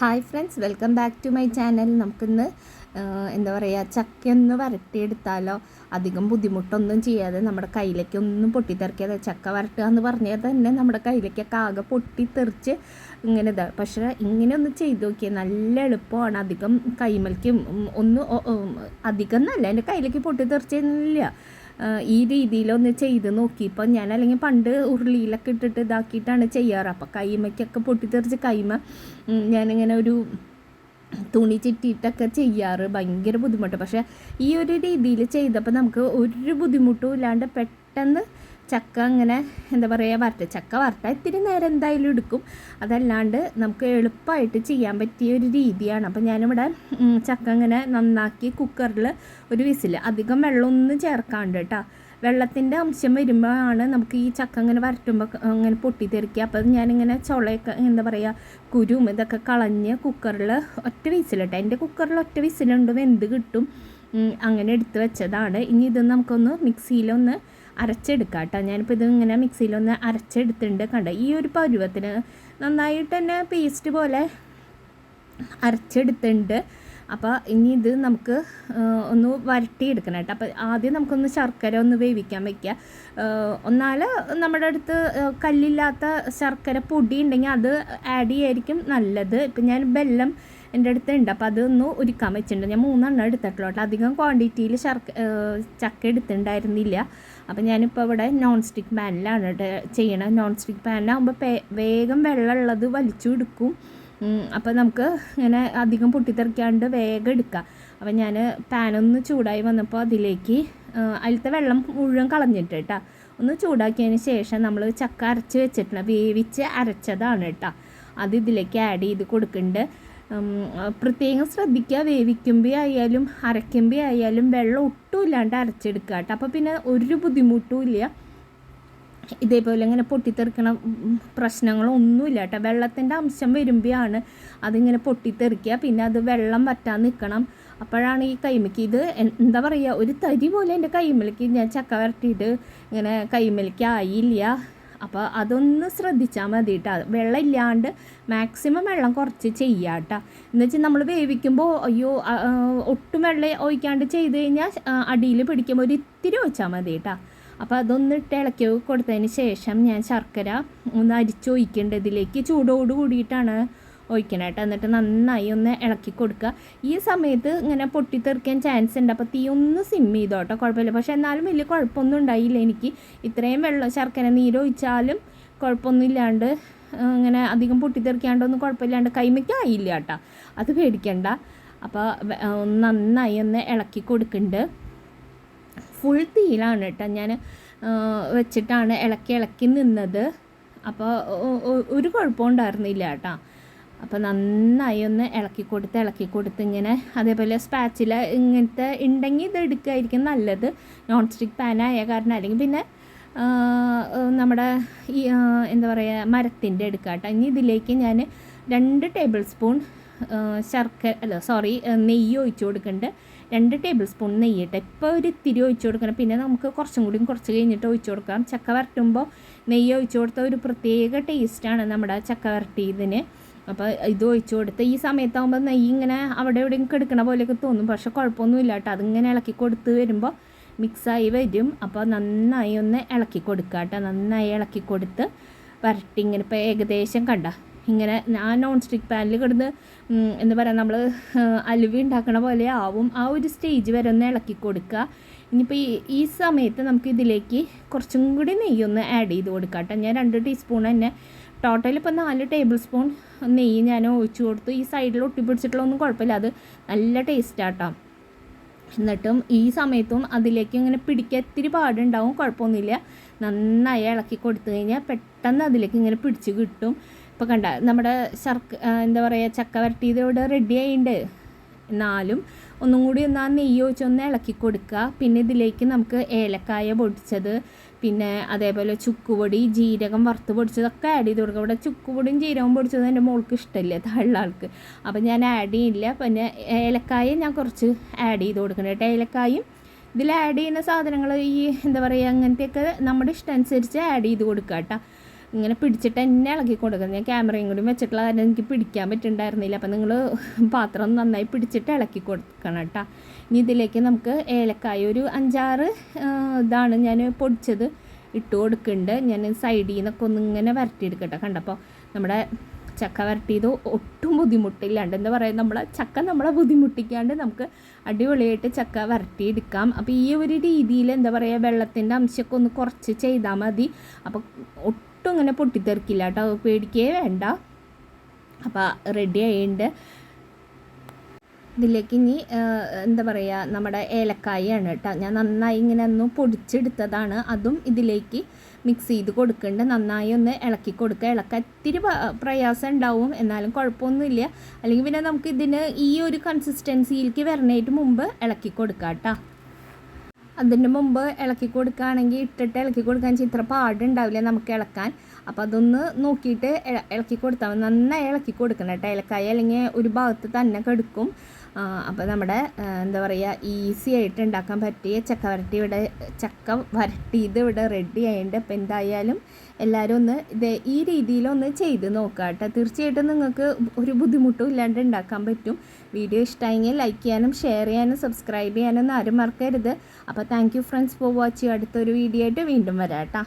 Hi friends welcome back to my channel. നമുക്കിന്ന് എന്താ പറയുക ചക്കയൊന്ന് വരട്ടിയെടുത്താലോ? അധികം ബുദ്ധിമുട്ടൊന്നും ചെയ്യാതെ നമ്മുടെ കയ്യിലേക്ക് ഒന്നും പൊട്ടിത്തെറിക്കാതെ ചക്ക വരട്ടുക എന്ന് പറഞ്ഞാൽ തന്നെ നമ്മുടെ കയ്യിലേക്കൊക്കെ ആകെ പൊട്ടിത്തെറിച്ച് ഇങ്ങനെ ഇതാ. പക്ഷേ ഇങ്ങനെ ഒന്ന് ചെയ്ത് നോക്കിയാൽ നല്ല എളുപ്പമാണ്. അധികം കൈമൽക്കും ഒന്ന് അധികം എന്നല്ല എന്റെ കയ്യിലേക്ക് പൊട്ടിത്തെറിച്ചില്ല ഈ രീതിയിലൊന്ന് ചെയ്ത് നോക്കി. ഇപ്പം ഞാൻ അല്ലെങ്കിൽ പണ്ട് ഉരുളിയിലൊക്കെ ഇട്ടിട്ട് ഇതാക്കിയിട്ടാണ് ചെയ്യാറ്. അപ്പം കൈമയ്ക്കൊക്കെ പൊട്ടിത്തെറിച്ച് കൈമ ഞാനിങ്ങനെ ഒരു തുണി ചിറ്റിയിട്ടൊക്കെ ചെയ്യാറ്. ഭയങ്കര ബുദ്ധിമുട്ട്. പക്ഷേ ഈ ഒരു രീതിയിൽ ചെയ്തപ്പോൾ നമുക്ക് ഒരു ബുദ്ധിമുട്ടും ഇല്ലാണ്ട് പെട്ടെന്ന് ചക്ക അങ്ങനെ എന്താ പറയുക വരട്ട ചക്ക വരട്ട ഇത്തിരി നേരം എന്തായാലും എടുക്കും. അതല്ലാണ്ട് നമുക്ക് എളുപ്പമായിട്ട് ചെയ്യാൻ പറ്റിയ ഒരു രീതിയാണ്. അപ്പോൾ ഞാനിവിടെ ചക്ക അങ്ങനെ നന്നാക്കി കുക്കറിൽ ഒരു വിസിൽ അധികം വെള്ളമൊന്നും ചേർക്കാണ്ട് കേട്ടോ. വെള്ളത്തിന്റെ അംശം വരുമ്പോഴാണ് നമുക്ക് ഈ ചക്ക അങ്ങനെ വരട്ടുമ്പോൾ അങ്ങനെ പൊട്ടിത്തെറിക്കുക. അപ്പോൾ ഞാനിങ്ങനെ ചുളയൊക്കെ എന്താ പറയുക കുരും ഇതൊക്കെ കളഞ്ഞ് കുക്കറിൽ ഒറ്റ വിസിലിട്ട് എന്റെ കുക്കറിൽ ഒറ്റ വിസിലുണ്ട്. വെന്ത് കിട്ടും? അങ്ങനെ എടുത്ത് വെച്ചതാണ്. ഇനി ഇത് നമുക്കൊന്ന് മിക്സിയിലൊന്ന് അരച്ചെടുക്കാം കേട്ടോ. ഞാനിപ്പോൾ ഇത് ഇങ്ങനെ മിക്സിയിലൊന്ന് അരച്ചെടുത്തിട്ടുണ്ട് കണ്ടോ? ഈ ഒരു പരുവത്തിന് നന്നായിട്ട് തന്നെ പേസ്റ്റ് പോലെ അരച്ചെടുത്തിട്ടുണ്ട്. അപ്പോൾ ഇനി ഇത് നമുക്ക് ഒന്ന് വരട്ടിയെടുക്കണം കേട്ടോ. അപ്പോൾ ആദ്യം നമുക്കൊന്ന് ശർക്കര ഒന്ന് വേവിക്കാൻ വയ്ക്കുക ഒന്നാൽ നമ്മുടെ അടുത്ത് കല്ലില്ലാത്ത ശർക്കര പൊടി ഉണ്ടെങ്കിൽ അത് ആഡ് ചെയ്യായിരിക്കും നല്ലത്. ഇപ്പം ഞാൻ ബെല്ലം എന്റെ അടുത്ത് ഉണ്ട് അപ്പോൾ അതൊന്ന് ഒരുക്കാൻ വെച്ചിട്ടുണ്ട്. ഞാൻ മൂന്നെണ്ണം എടുത്തിട്ടുള്ളൂ കേട്ടോ. അധികം ക്വാണ്ടിറ്റിയിൽ ശർക്ക ചക്ക എടുത്തിട്ടുണ്ടായിരുന്നില്ല. അപ്പോൾ ഞാനിപ്പോൾ ഇവിടെ നോൺ സ്റ്റിക്ക് പാനിലാണ് ചെയ്യണത് നോൺ സ്റ്റിക്ക് പാനിലാകുമ്പോൾ പേ വേഗം വെള്ളമുള്ളത് വലിച്ചു എടുക്കും. അപ്പോൾ നമുക്ക് ഇങ്ങനെ അധികം പൊട്ടിത്തെറിക്കാണ്ട് വേഗം എടുക്കാം. അപ്പോൾ ഞാൻ പാനൊന്ന് ചൂടായി വന്നപ്പോൾ അതിലേക്ക് അതിലത്തെ വെള്ളം മുഴുവൻ കളഞ്ഞിട്ട് കേട്ടോ. ഒന്ന് ചൂടാക്കിയതിന് ശേഷം നമ്മൾ ചക്ക അരച്ച് വെച്ചിട്ടുണ്ട്. വേവിച്ച് അരച്ചതാണ് കേട്ടോ. അത് ഇതിലേക്ക് ആഡ് ചെയ്ത് കൊടുക്കുന്നുണ്ട് പ്രത്യേകം ശ്രദ്ധിക്കുക. വേവിക്കുമ്പോൾ ആയാലും അരയ്ക്കുമ്പോൾ ആയാലും വെള്ളം ഒട്ടും ഇല്ലാണ്ട് അരച്ചെടുക്കുക കേട്ടോ. അപ്പോൾ പിന്നെ ഒരു ബുദ്ധിമുട്ടും ഇല്ല. ഇതേപോലെ ഇങ്ങനെ പൊട്ടിത്തെറിക്കണ പ്രശ്നങ്ങളൊന്നും പ്രശ്നങ്ങളൊന്നുമില്ല കേട്ടോ. വെള്ളത്തിന്റെ അംശം വരുമ്പോഴാണ് അതിങ്ങനെ പൊട്ടിത്തെറിക്കുക. പിന്നെ അത് വെള്ളം വറ്റാൻ നിൽക്കണം അപ്പോഴാണ് ഈ കൈമയ്ക്ക് ഇത് എന്താ പറയുക ഒരു തരി പോലെ എന്റെ കൈമലേക്ക് ഞാൻ ചക്ക വരട്ടിയിട്ട് ഇങ്ങനെ കൈമലേക്ക് ആയില്ല അപ്പോൾ അതൊന്ന് ശ്രദ്ധിച്ചാൽ മതി കേട്ടോ വെള്ളം ഇല്ലാണ്ട് മാക്സിമം വെള്ളം കുറച്ച് ചെയ്യുക കേട്ടോ എന്ന് വെച്ചാൽ നമ്മൾ വേവിക്കുമ്പോൾ അയ്യോ ഒട്ടും വെള്ളം ഒഴിക്കാണ്ട് ചെയ്ത് കഴിഞ്ഞാൽ അടിയിൽ പിടിക്കുമ്പോൾ ഒരു ഇത്തിരി ഒഴിച്ചാൽ മതി കേട്ടോ അപ്പോൾ അതൊന്ന് ഇളക്കി കൊടുത്തതിന് ശേഷം ഞാൻ ശർക്കര ഒന്ന് അരിച്ചൊഴിക്കേണ്ടതിലേക്ക് ചൂടോട് കൂടിയിട്ടാണ് ഒഴിക്കണം കേട്ടോ എന്നിട്ട് നന്നായി ഒന്ന് ഇളക്കി കൊടുക്കുക ഈ സമയത്ത് ഇങ്ങനെ പൊട്ടിത്തെറിക്കാൻ ചാൻസ് ഉണ്ട്. അപ്പോൾ തീ ഒന്ന് സിം ചെയ്തോ കേട്ടോ കുഴപ്പമില്ല. പക്ഷേ എന്നാലും വലിയ കുഴപ്പമൊന്നും ഉണ്ടായില്ല എനിക്ക്. ഇത്രയും വെള്ളം ശർക്കര നീരൊഴിച്ചാലും കുഴപ്പമൊന്നും ഇല്ലാണ്ട് ആ, ഇങ്ങനെ അധികം പൊട്ടിത്തെറിക്കാണ്ടൊന്നും കുഴപ്പമില്ലാണ്ട് കൈമയ്ക്കായില്ല കേട്ടോ അത് പേടിക്കണ്ട. അപ്പോൾ നന്നായി ഒന്ന് ഇളക്കി കൊടുക്കുന്നുണ്ട് ഫുൾ തീയിലാണ് കേട്ടോ ഞാൻ വെച്ചിട്ടാണ് ഇളക്കി ഇളക്കി നിന്നത്. അപ്പോൾ ഒരു കുഴപ്പമുണ്ടായിരുന്നില്ല കേട്ടോ അപ്പോൾ നന്നായി ഒന്ന് ഇളക്കി കൊടുത്ത് ഇളക്കി കൊടുത്ത് ഇങ്ങനെ അതേപോലെ സ്പാച്ചില ഇങ്ങനത്തെ ഉണ്ടെങ്കിൽ ഇത് എടുക്കുകയായിരിക്കും നല്ലത്. നോൺ സ്റ്റിക്ക് പാനായ കാരണം. അല്ലെങ്കിൽ പിന്നെ നമ്മുടെ ഈ എന്താ പറയുക മരത്തിന്റെ എടുക്കുക കേട്ടോ. ഇനി ഇതിലേക്ക് ഞാൻ രണ്ട് ടേബിൾ സ്പൂൺ ശർക്കര അല്ല സോറി നെയ്യ് ഒഴിച്ചു കൊടുക്കുന്നുണ്ട്. രണ്ട് ടേബിൾ സ്പൂൺ നെയ്യ് ഇട്ട്. ഇപ്പോൾ ഒരു ഇത്തിരി ഒഴിച്ചു കൊടുക്കണം. പിന്നെ നമുക്ക് കുറച്ചും കൂടി കുറച്ച് കഴിഞ്ഞിട്ട് ഒഴിച്ചു കൊടുക്കാം. ചക്ക വരട്ടുമ്പോൾ നെയ്യ് ഒഴിച്ചു കൊടുത്ത ഒരു പ്രത്യേക ടേസ്റ്റാണ് നമ്മുടെ ചക്ക വരട്ടിയതിന്. അപ്പോൾ ഇത് ഒഴിച്ചു കൊടുത്ത് ഈ സമയത്താകുമ്പോൾ നെയ്യ് ഇങ്ങനെ അവിടെ എവിടെയും കെടുക്കണ പോലെയൊക്കെ തോന്നും. പക്ഷേ കുഴപ്പമൊന്നുമില്ല കേട്ടോ. അതിങ്ങനെ ഇളക്കി കൊടുത്ത് വരുമ്പോൾ മിക്സായി വരും. അപ്പോൾ നന്നായി ഒന്ന് ഇളക്കി കൊടുക്കുക കേട്ടോ. നന്നായി ഇളക്കി കൊടുത്ത് വരട്ടി ഇങ്ങനെ ഇപ്പോൾ ഏകദേശം കണ്ട. ഇങ്ങനെ ആ നോൺ സ്റ്റിക്ക് പാനിൽ കിടന്ന് എന്താ പറയുക നമ്മൾ അലുവി ഉണ്ടാക്കണ പോലെ ആവും. ആ ഒരു സ്റ്റേജ് വരെ ഒന്ന് ഇളക്കി കൊടുക്കുക. ഇനിയിപ്പോൾ ഈ ഈ സമയത്ത് നമുക്ക് ഇതിലേക്ക് കുറച്ചും കൂടി നെയ്യൊന്ന് ആഡ് ചെയ്ത് കൊടുക്കാം കേട്ടോ. ഞാൻ രണ്ട് ടീസ്പൂൺ തന്നെ ടോട്ടൽ ഇപ്പോൾ നാല് ടേബിൾ സ്പൂൺ നെയ്യ് ഞാൻ ഒഴിച്ചു കൊടുത്തു. ഈ സൈഡിൽ ഒട്ടിപ്പിടിച്ചിട്ടുള്ളതൊന്നും കുഴപ്പമില്ല. അത് നല്ല ടേസ്റ്റാട്ടോ എന്നിട്ടും ഈ സമയത്തും അതിലേക്ക് ഇങ്ങനെ പിടിക്കാൻ ഇത്തിരി പാടുണ്ടാവും കുഴപ്പമൊന്നുമില്ല. നന്നായി ഇളക്കി കൊടുത്തു കഴിഞ്ഞാൽ പെട്ടെന്ന് അതിലേക്ക് ഇങ്ങനെ പിടിച്ച് കിട്ടും. ഇപ്പോൾ കണ്ട നമ്മുടെ ശർക്ക എന്താ പറയുക ചക്ക വരട്ടിയത് ഇവിടെ റെഡി ആയിട്ടുണ്ട്. എന്നാലും ഒന്നും കൂടി ഒന്ന് ആ നെയ്യ് ഇളക്കി കൊടുക്കുക. പിന്നെ ഇതിലേക്ക് നമുക്ക് ഏലക്കായ പൊടിച്ചത് പിന്നെ അതേപോലെ ചുക്കുപൊടി ജീരകം വറുത്ത് പൊടിച്ചതൊക്കെ ആഡ് ചെയ്ത് കൊടുക്കുക. ഇവിടെ ചുക്കുപൊടിയും ജീരകം പൊടിച്ചത് എന്റെ മോൾക്ക് ഇഷ്ടമില്ല താഴെ ആൾക്ക്. അപ്പോൾ ഞാൻ ആഡ് ചെയ്യില്ല. പിന്നെ ഏലക്കായ ഞാൻ കുറച്ച് ആഡ് ചെയ്ത് കൊടുക്കണം കേട്ടോ. ഏലക്കായും ഇതിൽ ആഡ് ചെയ്യുന്ന സാധനങ്ങൾ ഈ എന്താ പറയുക അങ്ങനത്തെയൊക്കെ നമ്മുടെ ഇഷ്ടം അനുസരിച്ച് ആഡ് ചെയ്ത് കൊടുക്കുക കേട്ടോ. ഇങ്ങനെ പിടിച്ചിട്ട് എന്നെ ഇളക്കി കൊടുക്കുന്നത് ഞാൻ ക്യാമറയും കൂടി വെച്ചിട്ടുള്ള കാരണം എനിക്ക് പിടിക്കാൻ പറ്റുന്നുണ്ടായിരുന്നില്ല അപ്പം നിങ്ങൾ പാത്രം നന്നായി പിടിച്ചിട്ട് ഇളക്കി കൊടുക്കണം കേട്ടോ. ഇനി ഇതിലേക്ക് നമുക്ക് ഏലക്കായ ഒരു അഞ്ചാറ് ഇതാണ് ഞാൻ പൊടിച്ചത് ഇട്ട് കൊടുക്കുന്നുണ്ട് ഞാൻ സൈഡിൽ നിന്നൊക്കെ ഒന്നിങ്ങനെ വരട്ടിയെടുക്കട്ടെ. കണ്ടപ്പോൾ നമ്മുടെ ചക്ക വരട്ടിയത് ഒട്ടും ബുദ്ധിമുട്ടില്ലാണ്ട്. എന്താ പറയുക നമ്മളെ ചക്ക നമ്മളെ ബുദ്ധിമുട്ടിക്കാണ്ട് നമുക്ക് അടിപൊളിയായിട്ട് ചക്ക വരട്ടിയെടുക്കാം. അപ്പോൾ ഈ ഒരു രീതിയിൽ എന്താ പറയുക വെള്ളത്തിന്റെ അംശമൊക്കെ ഒന്ന് കുറച്ച് ചെയ്താൽ മതി. അപ്പോൾ ഒട്ടും ഇങ്ങനെ പൊട്ടിത്തെറിക്കില്ല കേട്ടോ. പേടിക്കേ വേണ്ട. അപ്പോൾ റെഡി ആയിട്ടുണ്ട്. ഇതിലേക്ക് ഇനി എന്താ പറയുക നമ്മുടെ ഏലക്കായാണ് കേട്ടോ. ഞാൻ നന്നായി ഇങ്ങനെ ഒന്ന് പൊടിച്ചെടുത്തതാണ്. അതും ഇതിലേക്ക് മിക്സ് ചെയ്ത് കൊടുക്കേണ്ട. നന്നായി ഒന്ന് ഇളക്കി കൊടുക്കുക ഇളക്കാൻ ഇത്തിരി പ്രയാസം ഉണ്ടാവും. എന്നാലും കുഴപ്പമൊന്നുമില്ല. അല്ലെങ്കിൽ പിന്നെ നമുക്ക് ഇതിന് ഈ ഒരു കൺസിസ്റ്റൻസിയിലേക്ക് വരണേറ്റ് മുമ്പ് ഇളക്കി കൊടുക്കാം കേട്ടോ. അതിന്റെ മുമ്പ് ഇളക്കി കൊടുക്കുകയാണെങ്കിൽ ഇട്ടിട്ട് ഇളക്കി കൊടുക്കാൻ ഇത്ര പാടുണ്ടാവില്ല നമുക്ക് ഇളക്കാൻ. അപ്പോൾ അതൊന്ന് നോക്കിയിട്ട് ഇളക്കി കൊടുത്താൽ മതി. നന്നായി ഇളക്കി കൊടുക്കണം കേട്ടോ. ഇലക്കായ അല്ലെങ്കിൽ ഒരു ഭാഗത്ത് തന്നെ കെടുക്കും. അപ്പോൾ നമ്മുടെ എന്താ പറയുക ഈസി ആയിട്ട് ഉണ്ടാക്കാൻ പറ്റിയ ചക്ക വരട്ടി ഇവിടെ ചക്ക വരട്ടിയത് ഇവിടെ റെഡി ആയിട്ടുണ്ട്. അപ്പോൾ എന്തായാലും എല്ലാവരും ഒന്ന് ഇത് ഈ രീതിയിലൊന്ന് ചെയ്ത് നോക്കുക കേട്ടോ. തീർച്ചയായിട്ടും നിങ്ങൾക്ക് ഒരു ബുദ്ധിമുട്ടും ഇല്ലാണ്ട് ഉണ്ടാക്കാൻ പറ്റും. വീഡിയോ ഇഷ്ടമായെങ്കിൽ ലൈക്ക് ചെയ്യാനും ഷെയർ ചെയ്യാനും സബ്സ്ക്രൈബ് ചെയ്യാനൊന്നും ആരും മറക്കരുത്. അപ്പോൾ താങ്ക് ഫ്രണ്ട്സ് ഫോർ വാച്ചിങ് അടുത്തൊരു വീഡിയോ ആയിട്ട് വീണ്ടും വരാം കേട്ടോ.